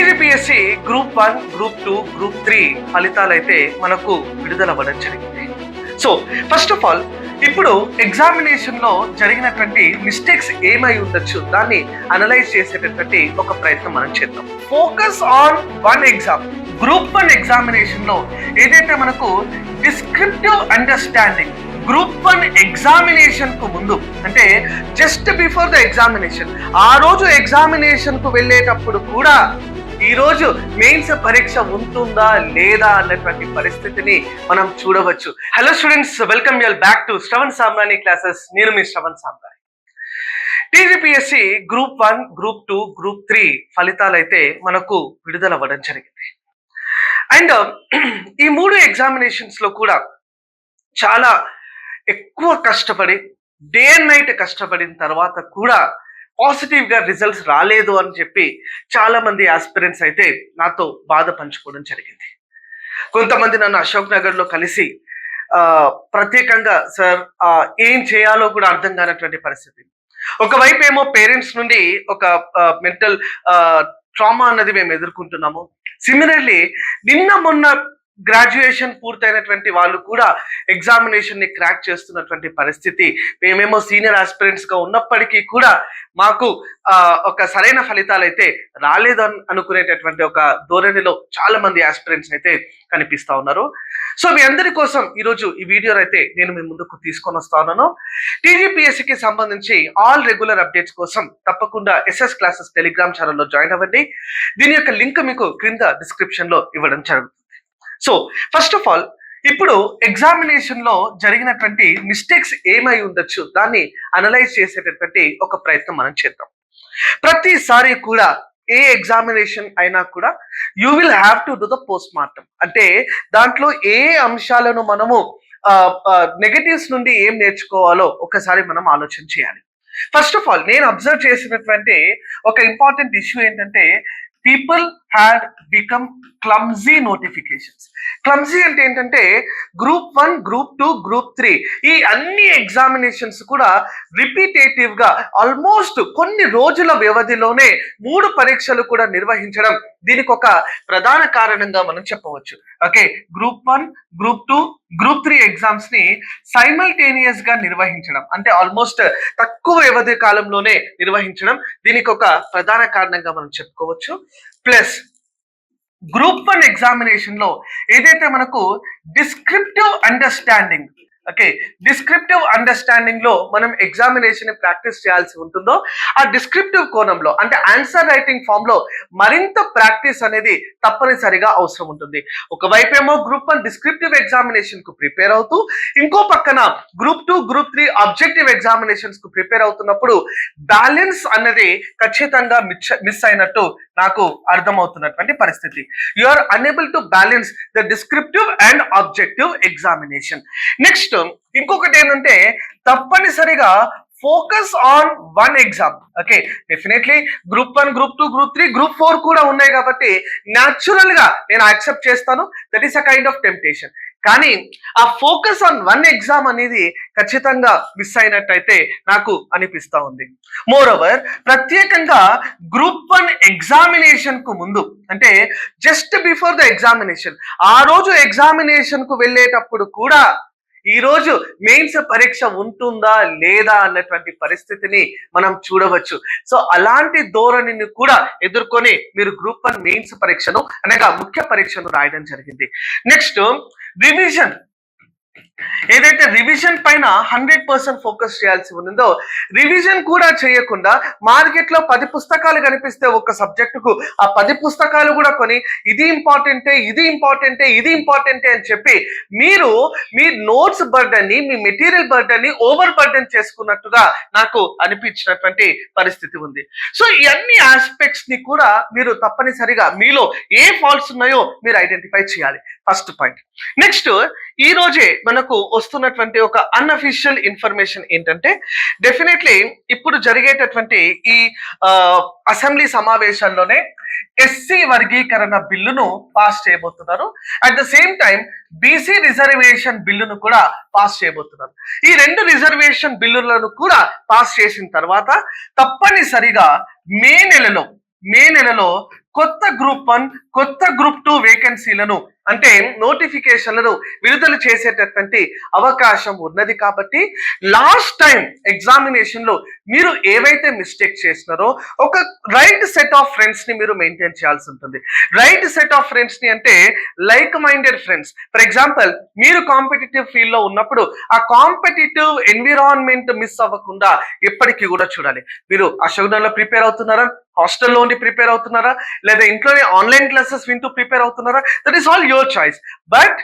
TGPSC group one group two group three ఫలితాలు అయితే మనకు విడుదల అవ్వడం జరిగింది సో ఫస్ట్ ఆఫ్ ఆల్ ఇప్పుడు ఎగ్జామినేషన్లో జరిగినటువంటి మిస్టేక్స్ ఏమై ఉండొచ్చు దాన్ని అనలైజ్ చేసేటటువంటి ఒక ప్రయత్నం మనం చేద్దాం. Focus on one exam. Group one ఎగ్జామినేషన్లో ఏదైతే మనకు డిస్క్రిప్టివ్ అండర్స్టాండింగ్ గ్రూప్ వన్ ఎగ్జామినేషన్కు ముందు అంటే జస్ట్ బిఫోర్ ద ఎగ్జామినేషన్ ఆ రోజు ఎగ్జామినేషన్కు వెళ్ళేటప్పుడు కూడా ఈ రోజు మెయిన్స్ పరీక్ష ఉంటుందా లేదా అన్నటువంటి పరిస్థితిని మనం చూడవచ్చు. Hello students welcome you all back to Shravan Samrani classes నేను మీ Shravan Samrani TGPSC group one group two group three ఫలితాలు అయితే మనకు విడుదల అవ్వడం జరిగింది. అండ్ ఈ మూడు ఎగ్జామినేషన్స్లో కూడా చాలా ఎక్కువ కష్టపడి డే అండ్ నైట్ కష్టపడిన తర్వాత కూడా పాజిటివ్గా రిజల్ట్స్ రాలేదు అని చెప్పి చాలా మంది ఆస్పిరెంట్స్ అయితే నాతో బాధ పంచుకోవడం జరిగింది. కొంతమంది నన్ను అశోక్ నగర్లో కలిసి ప్రత్యేకంగా సార్ ఏం చేయాలో కూడా అర్థం కానటువంటి పరిస్థితి. ఒకవైపు ఏమో పేరెంట్స్ నుండి ఒక మెంటల్ ట్రామా అన్నది మేము ఎదుర్కొంటున్నాము. సిమిలర్లీ నిన్న మొన్న గ్రాడ్యుయేషన్ పూర్తయినటువంటి వాళ్ళు కూడా ఎగ్జామినేషన్ని క్రాక్ చేస్తున్నటువంటి పరిస్థితి. మేమేమో సీనియర్ ఆస్పిరెంట్స్గా ఉన్నప్పటికీ కూడా మాకు ఆ, ఒక సరైన ఫలితాలు అయితే రాలేదు అని అనుకునేటటువంటి ఒక ధోరణిలో చాలా మంది ఆస్పిరెంట్స్ అయితే కనిపిస్తా ఉన్నారు. సో మీ అందరి కోసం ఈరోజు ఈ వీడియో అయితే నేను మీ ముందుకు తీసుకొని వస్తా ఉన్నాను. సంబంధించి ఆల్ రెగ్యులర్ అప్డేట్స్ కోసం తప్పకుండా ఎస్ఎస్ క్లాసెస్ టెలిగ్రామ్ ఛానల్లో జాయిన్ అవ్వండి. దీని యొక్క లింక్ మీకు క్రింద డిస్క్రిప్షన్లో ఇవ్వడం జరుగుతుంది. సో ఫస్ట్ ఆఫ్ ఆల్ ఇప్పుడు ఎగ్జామినేషన్లో జరిగినటువంటి మిస్టేక్స్ ఏమై ఉండొచ్చు? దాన్ని అనలైజ్ చేసేటటువంటి ఒక ప్రయత్నం మనం చేద్దాం. ప్రతిసారి కూడా ఏ ఎగ్జామినేషన్ అయినా కూడా you will have to do the post mortem అంటే దాంట్లో ఏ అంశాలను మనము నెగటివ్స్ నుండి ఏం నేర్చుకోవాలో ఒకసారి మనం ఆలోచన చేయాలి. ఫస్ట్ ఆఫ్ ఆల్ నేను అబ్జర్వ్ చేసినటువంటి ఒక ఇంపార్టెంట్ ఇష్యూ ఏంటంటే people had become clumsy notifications clumsy అంటే ఏంటంటే group one group two group three ఈ అన్ని ఎగ్జామినేషన్స్ కూడా రిపీటేటివ్గా ఆల్మోస్ట్ కొన్ని రోజుల వ్యవధిలోనే మూడు పరీక్షలు కూడా నిర్వహించడం దీనికి ఒక ప్రధాన కారణంగా మనం చెప్పవచ్చు. Okay group one group two group three ఎగ్జామ్స్ని సైమల్టేనియస్గా నిర్వహించడం. అంటే ఆల్మోస్ట్ తక్కువ వ్యవధి కాలంలోనే నిర్వహించడం దీనికి ఒక ప్రధాన కారణంగా మనం చెప్పుకోవచ్చు. ప్లస్ గ్రూప్ వన్ ఎగ్జామినేషన్లో ఏదైతే మనకు డిస్క్రిప్టివ్ అండర్స్టాండింగ్ ఓకే డిస్క్రిప్టివ్ అండర్స్టాండింగ్లో మనం ఎగ్జామినేషన్ ప్రాక్టీస్ చేయాల్సి ఉంటుందో ఆ డిస్క్రిప్టివ్ కోణంలో అంటే ఆన్సర్ రైటింగ్ ఫామ్లో మరింత ప్రాక్టీస్ అనేది తప్పనిసరిగా అవసరం ఉంటుంది. ఒకవైపు ఏమో గ్రూప్ వన్ డిస్క్రిప్టివ్ ఎగ్జామినేషన్కు ప్రిపేర్ అవుతూ ఇంకో పక్కన group two group three objective ఎగ్జామినేషన్స్కు prepare అవుతున్నప్పుడు బ్యాలెన్స్ అనేది ఖచ్చితంగా మిస్ అయినట్టు నాకు అర్థమవుతున్నటువంటి పరిస్థితి. You are unable to balance the descriptive and objective examination next ఇంకొకటి ఏంటంటే తప్పనిసరిగా focus on one exam. Okay definitely group one group two group three group four కూడా ఉన్నాయి కాబట్టి న్యాచురల్గా నేను యాక్సెప్ట్ చేస్తాను. That is a kind of temptation కానీ ఆ ఫోకస్ ఆన్ వన్ ఎగ్జామ్ అనేది ఖచ్చితంగా మిస్ అయినట్టయితే నాకు అనిపిస్తా ఉంది. మోర్ ఓవర్ ప్రత్యేకంగా గ్రూప్ వన్ ఎగ్జామినేషన్కు ముందు అంటే జస్ట్ బిఫోర్ ద ఎగ్జామినేషన్ ఆ రోజు ఎగ్జామినేషన్కు వెళ్ళేటప్పుడు కూడా ఈ రోజు మెయిన్స్ పరీక్ష ఉంటుందా లేదా అన్నటువంటి పరిస్థితిని మనం చూడవచ్చు. సో అలాంటి ధోరణిని కూడా ఎదుర్కొని మీరు గ్రూప్ వన్ మెయిన్స్ పరీక్షను అనగా ముఖ్య పరీక్షను రాయడం జరిగింది. Next revision. ఏదైతే రివిజన్ పైన హండ్రెడ్ పర్సెంట్ ఫోకస్ చేయాల్సి ఉందో రివిజన్ కూడా చేయకుండా మార్కెట్లో పది పుస్తకాలు కనిపిస్తే ఒక సబ్జెక్టుకు ఆ పది పుస్తకాలు కూడా కొని ఇది ఇంపార్టెంటే ఇది ఇంపార్టెంటే ఇది ఇంపార్టెంటే అని చెప్పి మీరు మీ నోట్స్ బర్డన్ని మీ మెటీరియల్ బర్డన్ని ఓవర్ బర్డన్ చేసుకున్నట్టుగా నాకు అనిపించినటువంటి పరిస్థితి ఉంది. సో ఈ అన్ని ఆస్పెక్ట్స్ని కూడా మీరు తప్పనిసరిగా మీలో ఏ ఫాల్ట్స్ ఉన్నాయో మీరు ఐడెంటిఫై చేయాలి. ఫస్ట్ పాయింట్ నెక్స్ట్ ఈ రోజే మనకు వస్తున్నటువంటి ఒక అన్అఫీషియల్ ఇన్ఫర్మేషన్ ఏంటంటే డెఫినెట్లీ ఇప్పుడు జరిగేటటువంటి ఈ అసెంబ్లీ సమావేశాల్లోనే ఎస్సీ వర్గీకరణ బిల్లును పాస్ చేయబోతున్నారు. At the same time BC reservation బిల్లును కూడా పాస్ చేయబోతున్నారు. ఈ రెండు రిజర్వేషన్ బిల్లులను కూడా పాస్ చేసిన తర్వాత తప్పనిసరిగా మే నెలలో మే నెలలో కొత్త గ్రూప్ వన్ కొత్త గ్రూప్ టూ వేకెన్సీలను అంటే నోటిఫికేషన్లను విడుదల చేసేటటువంటి అవకాశం ఉన్నది కాబట్టి లాస్ట్ టైం ఎగ్జామినేషన్లో మీరు ఏవైతే మిస్టేక్ చేసినారో ఒక రైట్ సెట్ ఆఫ్ ఫ్రెండ్స్ని మీరు మెయింటైన్ చేయాల్సి ఉంటుంది. రైట్ సెట్ ఆఫ్ ఫ్రెండ్స్ని అంటే like minded friends. For example మీరు కాంపిటేటివ్ ఫీల్డ్లో ఉన్నప్పుడు ఆ కాంపిటేటివ్ ఎన్విరాన్మెంట్ మిస్ అవ్వకుండా ఎప్పటికీ కూడా చూడాలి. మీరు అశోకనంలో ప్రిపేర్ అవుతున్నారా? హాస్టల్లో ఉండి ప్రిపేర్ అవుతున్నారా? లేదా ఇంట్లోనే ఆన్లైన్ క్లాసెస్ వింటూ ప్రిపేర్ అవుతున్నారా? That is all your choice but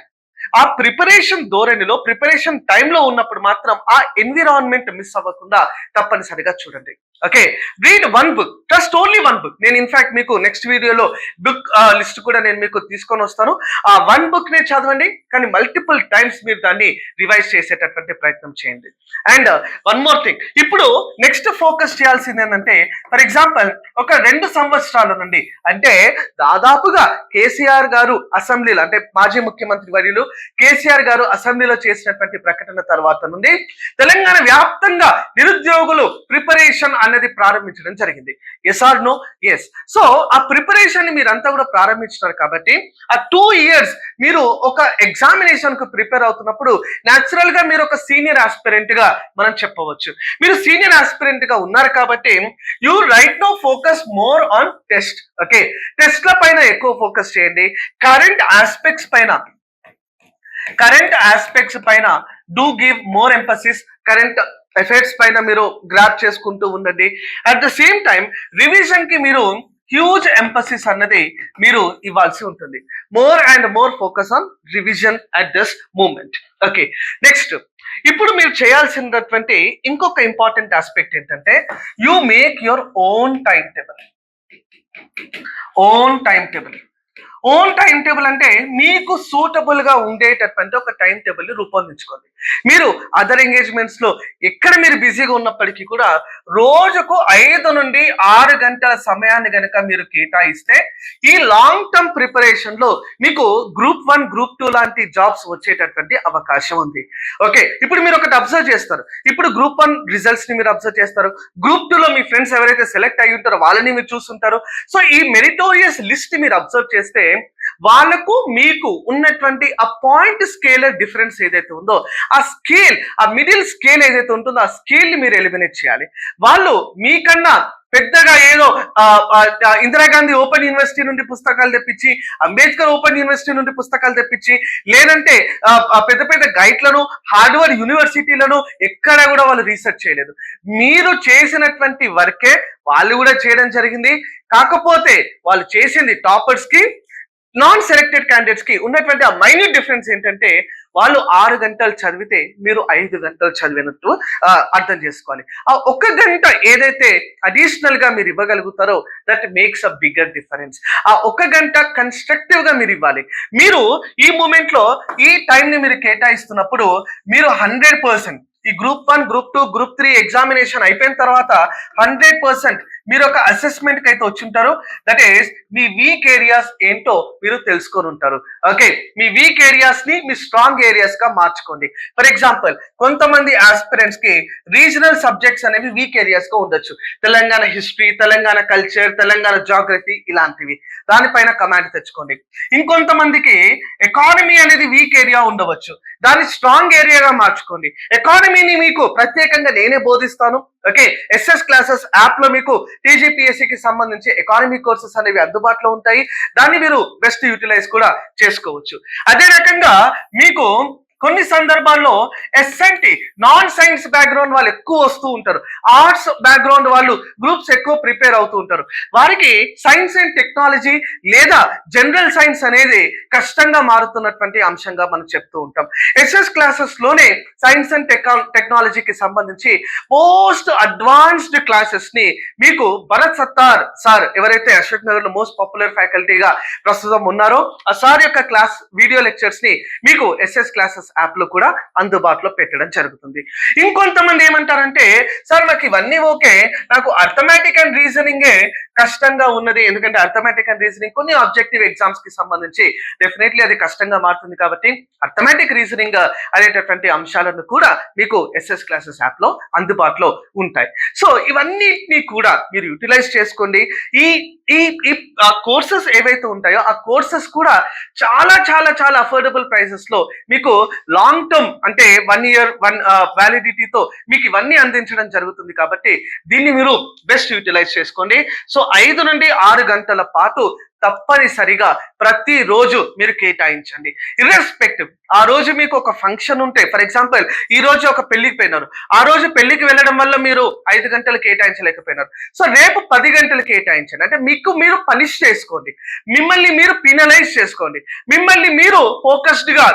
ఆ ప్రిపరేషన్ ధోరణిలో ప్రిపరేషన్ టైంలో ఉన్నప్పుడు మాత్రం ఆ ఎన్విరాన్మెంట్ మిస్ అవ్వకుండా తప్పనిసరిగా చూడండి. Okay read one book just only one book. నేను ఇన్ఫాక్ట్ మీకు నెక్స్ట్ వీడియోలో బుక్ లిస్ట్ కూడా నేను మీకు తీసుకొని వస్తాను. ఆ వన్ బుక్ నే చదవండి కానీ మల్టిపుల్ టైమ్స్ మీరు దాన్ని రివైజ్ చేసేటటువంటి ప్రయత్నం చేయండి. అండ్ వన్ మోర్ థింగ్ ఇప్పుడు నెక్స్ట్ ఫోకస్ చేయాల్సింది ఏంటంటే ఫర్ ఎగ్జాంపుల్ ఒక రెండు సంవత్సరాల నుండి అంటే దాదాపుగా కేసీఆర్ గారు అసెంబ్లీలో అంటే మాజీ ముఖ్యమంత్రి వర్యులు కేసీఆర్ గారు అసెంబ్లీలో చేసినటువంటి ప్రకటన తర్వాత నుండి తెలంగాణ వ్యాప్తంగా నిరుద్యోగులు ప్రిపరేషన్ అనేది ప్రారంభించడం జరిగింది. Yes or no yes so ఆ ప్రిపరేషన్ మీరంతా కూడా ప్రారంభించినారు కాబట్టి ఆ టూ ఇయర్స్ మీరు ఒక ఎగ్జామినేషన్కు ప్రిపేర్ అవుతున్నప్పుడు న్యాచురల్గా మీరు ఒక సీనియర్ ఆస్పిరెంట్గా మనం చెప్పవచ్చు. మీరు సీనియర్ ఆస్పిరెంట్గా ఉన్నారు కాబట్టి you right no focus more on test okay టెస్ట్ల పైన ఎక్కువ ఫోకస్ చేయండి. కరెంట్ ఆస్పెక్ట్స్ పైన కరెంట్ ఆస్పెక్ట్స్ పైన do give more emphasis current effects పైన మీరు గ్రాప్ చేసుకుంటూ ఉండండి. అట్ ద సేమ్ టైం రివిజన్కి మీరు హ్యూజ్ ఎంపసిస్ అన్నది మీరు ఇవ్వాల్సి ఉంటుంది. More and more focus on revision at this moment okay next ఇప్పుడు మీరు చేయాల్సినటువంటి ఇంకొక ఇంపార్టెంట్ ఆస్పెక్ట్ ఏంటంటే you make your own time table own time table own time table అంటే మీకు సూటబుల్గా ఉండేటటువంటి ఒక టైం టేబుల్ రూపొందించుకోండి. మీరు అదర్ ఎంగేజ్మెంట్స్లో ఎక్కడ మీరు బిజీగా ఉన్నప్పటికీ కూడా రోజుకు ఐదు నుండి ఆరు గంటల సమయాన్ని గనక మీరు కేటాయిస్తే ఈ లాంగ్ టర్మ్ ప్రిపరేషన్లో మీకు గ్రూప్ వన్ గ్రూప్ టూ లాంటి జాబ్స్ వచ్చేటటువంటి అవకాశం ఉంది. ఓకే ఇప్పుడు మీరు ఒకటి అబ్జర్వ్ చేస్తారు. ఇప్పుడు గ్రూప్ వన్ రిజల్ట్స్ని మీరు అబ్జర్వ్ చేస్తారు. గ్రూప్ టూ లో మీ ఫ్రెండ్స్ ఎవరైతే సెలెక్ట్ అయ్యి ఉంటారో వాళ్ళని మీరు చూస్తుంటారు సో ఈ మెరిటోరియస్ లిస్ట్ మీరు అబ్జర్వ్ చేస్తే వాళ్ళకు మీకు ఉన్నటువంటి ఆ పాయింట్ స్కేల్ డిఫరెన్స్ ఏదైతే ఉందో ఆ స్కేల్ ఆ మిడిల్ స్కేల్ ఏదైతే ఉంటుందో ఆ స్కేల్ని మీరు ఎలిమినేట్ చేయాలి. వాళ్ళు మీకన్నా పెద్దగా ఏదో ఇందిరాగాంధీ ఓపెన్ యూనివర్సిటీ నుండి పుస్తకాలు తెప్పించి అంబేద్కర్ ఓపెన్ యూనివర్సిటీ నుండి పుస్తకాలు తెప్పించి లేదంటే పెద్ద పెద్ద గైడ్లను హార్డ్వేర్ యూనివర్సిటీలను ఎక్కడ కూడా వాళ్ళు రీసెర్చ్ చేయలేదు. మీరు చేసినటువంటి వర్కే వాళ్ళు కూడా చేయడం జరిగింది. కాకపోతే వాళ్ళు చేసింది టాపర్స్కి నాన్ సెలెక్టెడ్ క్యాండిడేట్స్కి ఉన్నటువంటి ఆ మైన్యూట్ డిఫరెన్స్ ఏంటంటే వాళ్ళు ఆరు గంటలు చదివితే మీరు ఐదు గంటలు చదివినట్టు అర్థం చేసుకోవాలి. ఆ ఒక గంట ఏదైతే అడిషనల్గా మీరు ఇవ్వగలుగుతారో that makes a bigger difference ఆ ఒక గంట కన్స్ట్రక్టివ్గా మీరు ఇవ్వాలి. మీరు ఈ మూమెంట్లో ఈ టైంని మీరు కేటాయిస్తున్నప్పుడు మీరు హండ్రెడ్ పర్సెంట్ ఈ group one group two group three examination అయిపోయిన తర్వాత హండ్రెడ్ పర్సెంట్ మీరు ఒక అసెస్మెంట్కి అయితే వచ్చింటారు. దట్ ఈస్ మీ వీక్ ఏరియాస్ ఏంటో మీరు తెలుసుకొని ఉంటారు. ఓకే మీ వీక్ ఏరియాస్ని మీ స్ట్రాంగ్ ఏరియాస్గా మార్చుకోండి. ఫర్ ఎగ్జాంపుల్ కొంతమంది ఆస్పిరెంట్స్కి రీజనల్ సబ్జెక్ట్స్ అనేవి వీక్ ఏరియాస్గా ఉండొచ్చు. Telangana history Telangana culture Telangana geography ఇలాంటివి. దానిపైన కమాండ్ తెచ్చుకోండి. ఇంకొంతమందికి ఎకానమీ అనేది వీక్ ఏరియా ఉండవచ్చు. దాన్ని స్ట్రాంగ్ ఏరియాగా మార్చుకోండి. ఎకానమీని మీకు ప్రత్యేకంగా నేనే బోధిస్తాను. ఓకే ఎస్ఎస్ క్లాసెస్ యాప్లో మీకు టీజీపీఎస్సికి సంబంధించి ఎకానమీ కోర్సెస్ అనేవి అందుబాటులో ఉంటాయి. దాన్ని మీరు బెస్ట్ యూటిలైజ్ కూడా చేసుకోవచ్చు. అదే రకంగా మీకు కొన్ని సందర్భాల్లో ఎస్ఎన్టి నాన్ సైన్స్ బ్యాక్గ్రౌండ్ వాళ్ళు ఎక్కువ వస్తూ ఉంటారు. ఆర్ట్స్ బ్యాక్గ్రౌండ్ వాళ్ళు గ్రూప్స్ ఎక్కువ ప్రిపేర్ అవుతూ ఉంటారు. వారికి సైన్స్ అండ్ టెక్నాలజీ లేదా జనరల్ సైన్స్ అనేది కష్టంగా మారుతున్నటువంటి అంశంగా మనం చెప్తూ ఉంటాం. ఎస్ఎస్ క్లాసెస్లోనే సైన్స్ అండ్ టెక్నాలజీకి సంబంధించి మోస్ట్ అడ్వాన్స్డ్ క్లాసెస్ని మీకు భరత్ సత్తార్ సార్ ఎవరైతే అశోక్ నగర్లో మోస్ట్ పాపులర్ ఫ్యాకల్టీగా ప్రస్తుతం ఉన్నారో ఆ సార్ యొక్క క్లాస్ వీడియో లెక్చర్స్ని మీకు ఎస్ఎస్ క్లాసెస్ క్లాసెస్ యాప్లో కూడా అందుబాటులో పెట్టడం జరుగుతుంది. ఇంకొంతమంది ఏమంటారంటే సార్ నాకు ఇవన్నీ ఓకే నాకు అర్థమెటిక్ అండ్ రీజనింగే కష్టంగా ఉన్నది. ఎందుకంటే అర్థమెటిక్ అండ్ రీజనింగ్ కొన్ని ఆబ్జెక్టివ్ ఎగ్జామ్స్కి సంబంధించి డెఫినెట్లీ అది కష్టంగా మారుతుంది కాబట్టి అర్థమెటిక్ రీజనింగ్ అనేటటువంటి అంశాలను కూడా మీకు ఎస్ఎస్ క్లాసెస్ యాప్లో అందుబాటులో ఉంటాయి. సో ఇవన్నిటిని కూడా మీరు యూటిలైజ్ చేసుకోండి. ఈ ఈ ఈ కోర్సెస్ ఏవైతే ఉంటాయో ఆ కోర్సెస్ కూడా చాలా చాలా చాలా అఫోర్డబుల్ ప్రైసెస్లో మీకు లాంగ్ టర్మ్ అంటే వన్ ఇయర్ వన్ వ్యాలిడిటీతో మీకు ఇవన్నీ అందించడం జరుగుతుంది కాబట్టి దీన్ని మీరు బెస్ట్ యూటిలైజ్ చేసుకోండి. సో ఐదు నుండి ఆరు గంటల పాటు తప్పనిసరిగా ప్రతిరోజు మీరు కేటాయించండి. ఇర్రెస్పెక్టివ్ ఆ రోజు మీకు ఒక ఫంక్షన్ ఉంటే ఫర్ ఎగ్జాంపుల్ ఈ రోజు ఒక పెళ్ళికి పోయినారు. ఆ రోజు పెళ్ళికి వెళ్ళడం వల్ల మీరు ఐదు గంటలు కేటాయించలేకపోయినారు. సో రేపు పది గంటలు కేటాయించండి. అంటే మీకు మీరు పనిష్ చేసుకోండి. మిమ్మల్ని మీరు పినలైజ్ చేసుకోండి. మిమ్మల్ని మీరు ఫోకస్డ్గా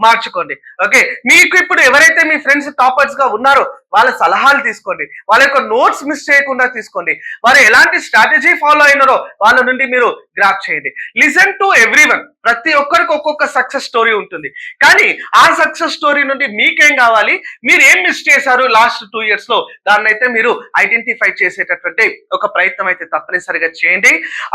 మార్చుకోండి. ఓకే? మీకు ఇప్పుడు ఎవరైతే మీ ఫ్రెండ్స్ టాపర్స్గా ఉన్నారో వాళ్ళ సలహాలు తీసుకోండి. వాళ్ళ యొక్క నోట్స్ మిస్ చేయకుండా తీసుకోండి. వారు ఎలాంటి స్ట్రాటజీ ఫాలో అయినారో వాళ్ళ నుండి మీరు గ్రాప్ చేయండి. లిసన్ టు ఎవ్రీ ప్రతి ఒక్కరికి ఒక్కొక్క సక్సెస్ స్టోరీ ఉంటుంది. కానీ ఆ సక్సెస్ స్టోరీ నుండి మీకేం కావాలి? మీరు ఏం మిస్ చేశారు లాస్ట్ టూ ఇయర్స్లో? దాన్ని అయితే మీరు ఐడెంటిఫై చేసేటటువంటి ఒక ప్రయత్నం అయితే తప్పనిసరిగా చేయండి.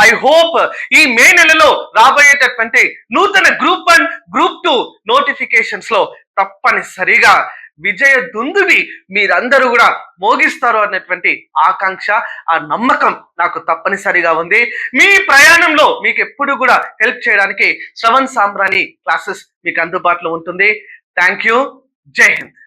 ఐ హోప్ ఈ మే నెలలో రాబోయేటటువంటి నూతన గ్రూప్ వన్ గ్రూప్ టూ నోటిఫికేషన్స్లో తప్పనిసరిగా విజయ దుందువి మీరందరూ కూడా మోగిస్తారు అన్నటువంటి ఆకాంక్ష ఆ నమ్మకం నాకు తప్పనిసరిగా ఉంది. మీ ప్రయాణంలో మీకు ఎప్పుడు కూడా హెల్ప్ చేయడానికి శ్రవణ్ సాంబ్రాణి క్లాసెస్ మీకు అందుబాటులో ఉంటుంది. Thank you. జై హింద్.